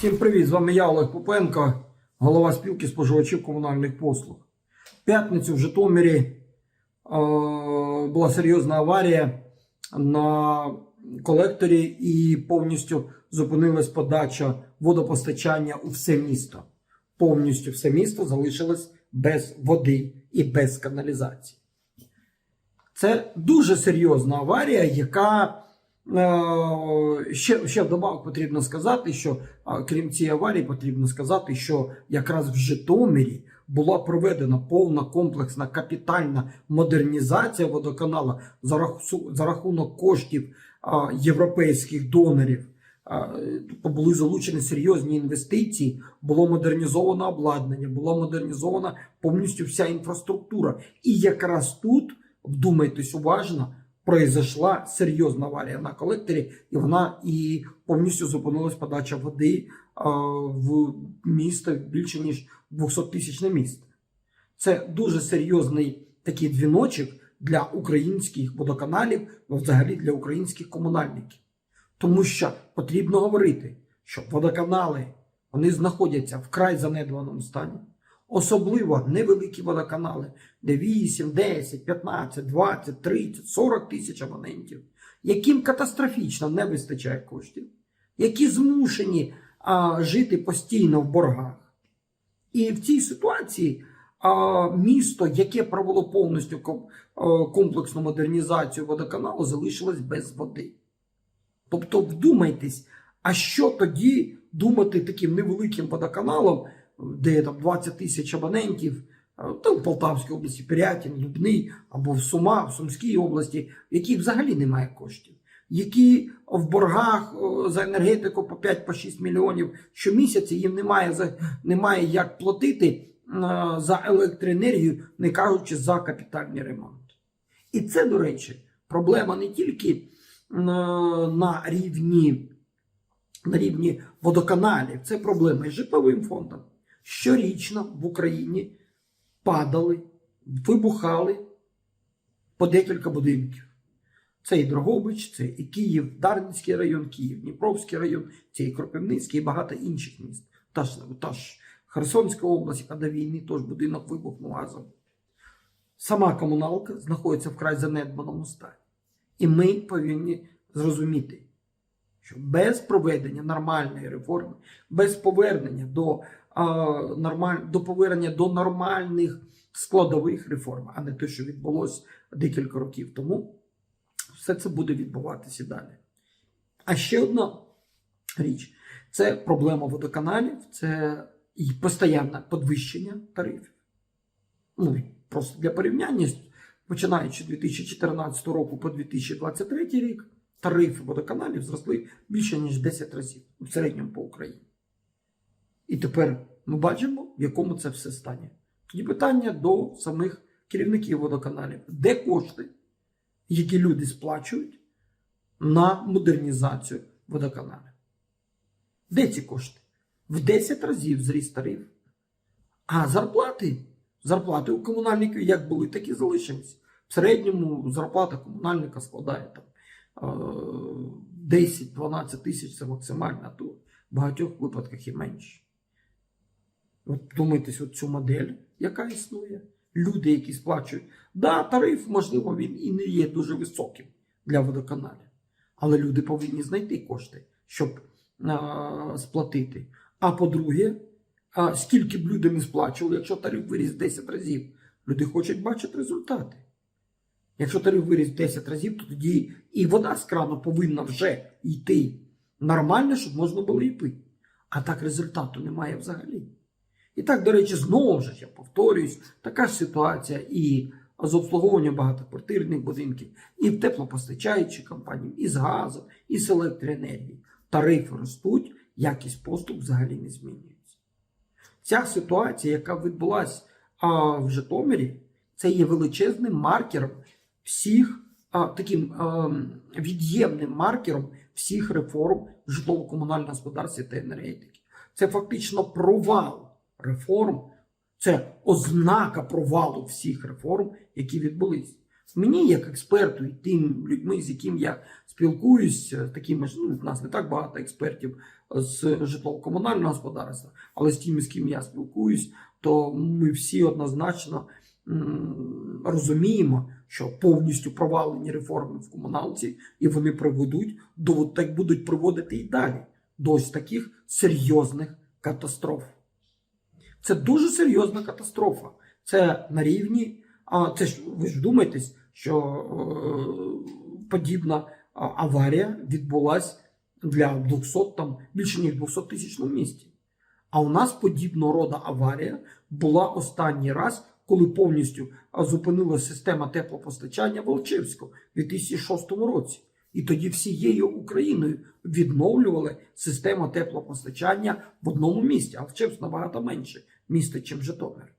Всім привіт! З вами я Олег Попенко, голова спілки споживачів комунальних послуг. В п'ятницю в Житомирі е, була серйозна аварія на колекторі і повністю зупинилась подача водопостачання у все місто. Повністю все місто залишилось без води і без каналізації. Це дуже серйозна аварія, яка ще, ще вдобавок потрібно сказати, що крім цієї аварії, потрібно сказати, що якраз в Житомирі була проведена повна комплексна капітальна модернізація водоканала за, раху- за рахунок коштів європейських донорів. Були залучені серйозні інвестиції, було модернізовано обладнання, була модернізована повністю вся інфраструктура. І якраз тут, вдумайтесь уважно, произошла серйозна аварія на колекторі, і вона і повністю зупинилась подача води а, в місто більше ніж 200 тисячне місто. Це дуже серйозний такий дзвіночок для українських водоканалів, взагалі для українських комунальників. Тому що потрібно говорити, що водоканали вони знаходяться в край занедбаному стані. Особливо невеликі водоканали, де 8, 10, 15, 20, 30, 40 тисяч абонентів, яким катастрофічно не вистачає коштів, які змушені а, жити постійно в боргах. І в цій ситуації а, місто, яке провело повністю комплексну модернізацію водоканалу, залишилось без води. Тобто, вдумайтесь, а що тоді думати таким невеликим водоканалом, де там 20 тисяч абонентів, е, там в Полтавській області, Пирятин, Лубний або в Сума, в Сумській області, яких взагалі немає коштів, які в боргах е, за енергетику по 5-6 мільйонів щомісяця, їм немає, немає як платити е, за електроенергію, не кажучи за капітальний ремонт. І це, до речі, проблема не тільки на рівні, на рівні водоканалів, це проблема і з житловим фондом. Щорічно в Україні падали, вибухали по декілька будинків. Це і Дрогобич, це і Київ, Дарницький район, Київ, Дніпровський район, це і Кропивницький, і багато інших міст. Та ж, та ж Херсонська область, яка до війни теж будинок вибухнув газом. Сама комуналка знаходиться вкрай занедбаному стані. І ми повинні зрозуміти, що без проведення нормальної реформи, без повернення до, а, нормаль... до повернення до нормальних складових реформ, а не те, що відбулося декілька років тому, все це буде відбуватися далі. А ще одна річ це проблема водоканалів, це і постійне підвищення тарифів. Ну, просто для порівняння, починаючи з 2014 року по 2023 рік, тарифи водоканалів зросли більше ніж 10 разів в середньому по Україні. І тепер ми бачимо, в якому це все стані. Тоді питання до самих керівників водоканалів: де кошти, які люди сплачують на модернізацію водоканалів? Де ці кошти? В 10 разів зріс тариф. А зарплати? Зарплати у комунальників як були, так і залишились. В середньому зарплата комунальника складає там е, 10-12 тисяч це максимально, а то в багатьох випадках і менше. От думайтесь, от модель, яка існує. Люди, які сплачують. Да, тариф, можливо, він і не є дуже високим для водоканалів. Але люди повинні знайти кошти, щоб а, сплатити. А по-друге, а скільки б люди не сплачували, якщо тариф виріс 10 разів, люди хочуть бачити результати. Якщо тариф виріс 10 разів, то тоді і вода з крану повинна вже йти нормально, щоб можна було її пити. А так результату немає взагалі. І так, до речі, знову ж я повторююсь, така ж ситуація і з обслуговуванням багатоквартирних будинків, і в теплопостачаючій компанії, і з газом, і з електроенергії. Тарифи ростуть, якість послуг взагалі не змінюється. Ця ситуація, яка відбулася в Житомирі, це є величезним маркером всіх а, таким а, від'ємним маркером всіх реформ житлово-комунальному господарстві та енергетики. Це фактично провал реформ, це ознака провалу всіх реформ, які відбулись. Мені, як експерту, і тим людьми, з яким я спілкуюсь, такими ж, ну, в нас не так багато експертів з житлово-комунального господарства, але з тими, з ким я спілкуюсь, то ми всі однозначно розуміємо, що повністю провалені реформи в комуналці, і вони приведуть до так будуть приводити і далі до ось таких серйозних катастроф. Це дуже серйозна катастрофа. Це на рівні. А це ж ви ж думаєтесь, що е, подібна аварія відбулася для 200, там більше ніж 200 тисячному місті. А у нас подібного роду аварія була останній раз, коли повністю а, зупинилася система теплопостачання Волчевського в 2006 році. І тоді всією Україною відновлювали систему теплопостачання в одному місті, а Волчевськ набагато менше місто, ніж Житомир.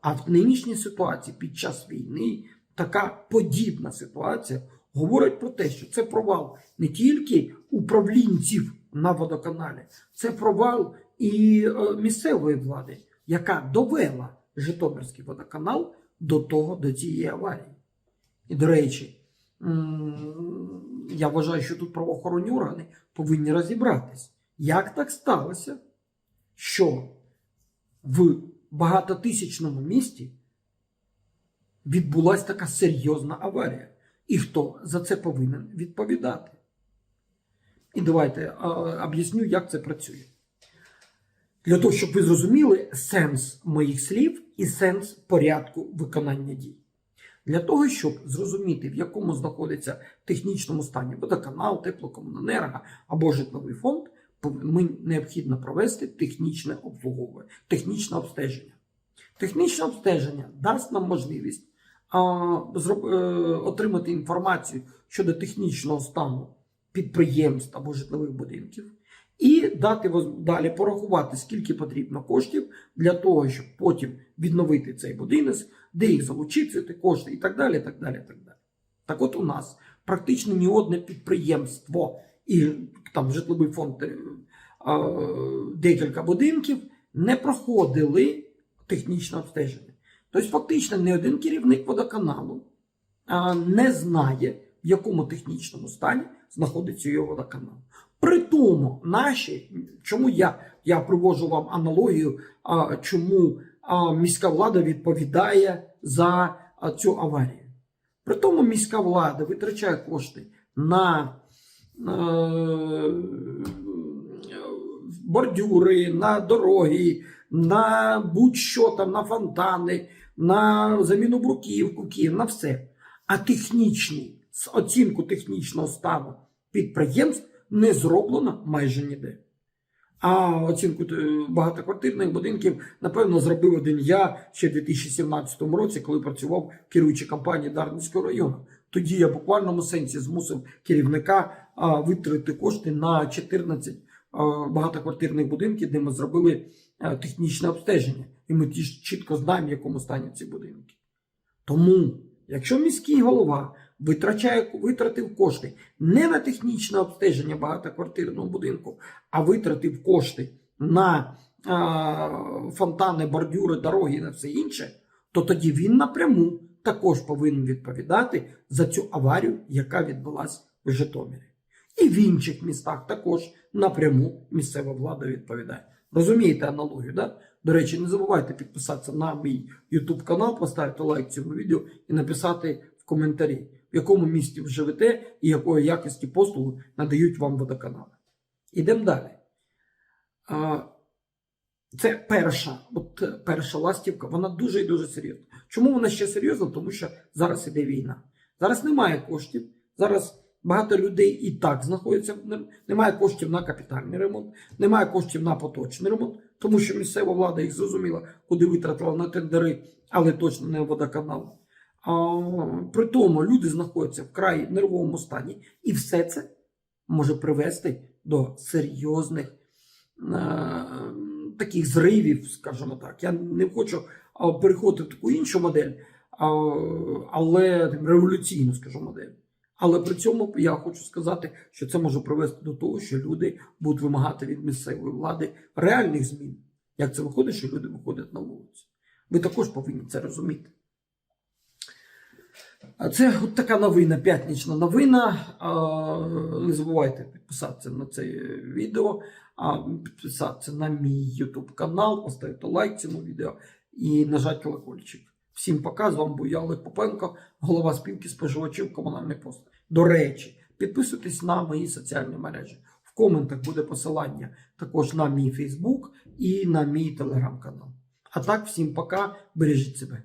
А в нинішній ситуації під час війни така подібна ситуація говорить про те, що це провал не тільки управлінців на водоканалі, це провал і е, місцевої влади, яка довела Житомирський водоканал до того, до цієї аварії. І до речі, я вважаю, що тут правоохоронні органи повинні розібратись, як так сталося, що в багатотисячному місті відбулася така серйозна аварія. І хто за це повинен відповідати? І давайте об'ясню, як це працює. Для того, щоб ви зрозуміли сенс моїх слів і сенс порядку виконання дій. Для того, щоб зрозуміти, в якому знаходиться технічному стані водоканал, теплокомуненерго або житловий фонд, ми необхідно провести технічне обслуговування, технічне обстеження. Технічне обстеження дасть нам можливість а, зроб, е, отримати інформацію щодо технічного стану підприємств або житлових будинків, і дати далі порахувати, скільки потрібно коштів для того, щоб потім відновити цей будинок, де їх залучити, кошти і так далі. Так далі, так далі. Так от у нас практично ні одне підприємство і там житловий фонд е, декілька будинків не проходили технічне обстеження. Тобто, фактично, ні один керівник водоканалу не знає, в якому технічному стані знаходиться його водоканал. При тому, наші, чому я, я привожу вам аналогію, а, чому міська влада відповідає за цю аварію. При тому міська влада витрачає кошти на е, бордюри, на дороги, на будь-що там, на фонтани, на заміну бруківки, на все. А технічний, з оцінку технічного стану підприємств не зроблено майже ніде. А оцінку е, багатоквартирних будинків, напевно, зробив один я ще в 2017 році, коли працював в керуючій компанії Дарницького району. Тоді я в буквальному сенсі змусив керівника витратити кошти на 14 багатоквартирних будинків, де ми зробили технічне обстеження. І ми ті ж чітко знаємо, в якому стані ці будинки. Тому, якщо міський голова витрачає, витратив кошти не на технічне обстеження багатоквартирного будинку, а витратив кошти на а, фонтани, бордюри, дороги і на все інше, то тоді він напряму також повинен відповідати за цю аварію, яка відбулася в Житомирі. І в інших містах також напряму місцева влада відповідає. Розумієте аналогію, да? До речі, не забувайте підписатися на мій YouTube канал, поставити лайк цьому відео і написати в коментарі, в якому місті ви живете і якої якості послуги надають вам водоканали. Ідемо далі. Це перша, от перша ластівка, вона дуже і дуже серйозна. Чому вона ще серйозна? Тому що зараз іде війна. Зараз немає коштів. Зараз багато людей і так знаходяться. Немає коштів на капітальний ремонт, немає коштів на поточний ремонт, тому що місцева влада їх зрозуміла, куди витратила на тендери, але точно не водоканал. При тому люди знаходяться в край нервовому стані, і все це може привести до серйозних е, таких зривів, скажімо так. Я не хочу переходити в таку іншу модель, але революційну, скажу, модель. Але при цьому я хочу сказати, що це може привести до того, що люди будуть вимагати від місцевої влади реальних змін. Як це виходить, що люди виходять на вулицю? Ви також повинні це розуміти. Це от така новина, п'ятнична новина. Не забувайте підписатися на це відео, підписатися на мій YouTube канал, поставити лайк цьому відео і нажати колокольчик. Всім пока. З вами був я Олег Попенко, голова спілки споживачів комунальних послуг. До речі, підписуйтесь на мої соціальні мережі. В коментах буде посилання також на мій Фейсбук і на мій телеграм-канал. А так, всім пока, бережіть себе.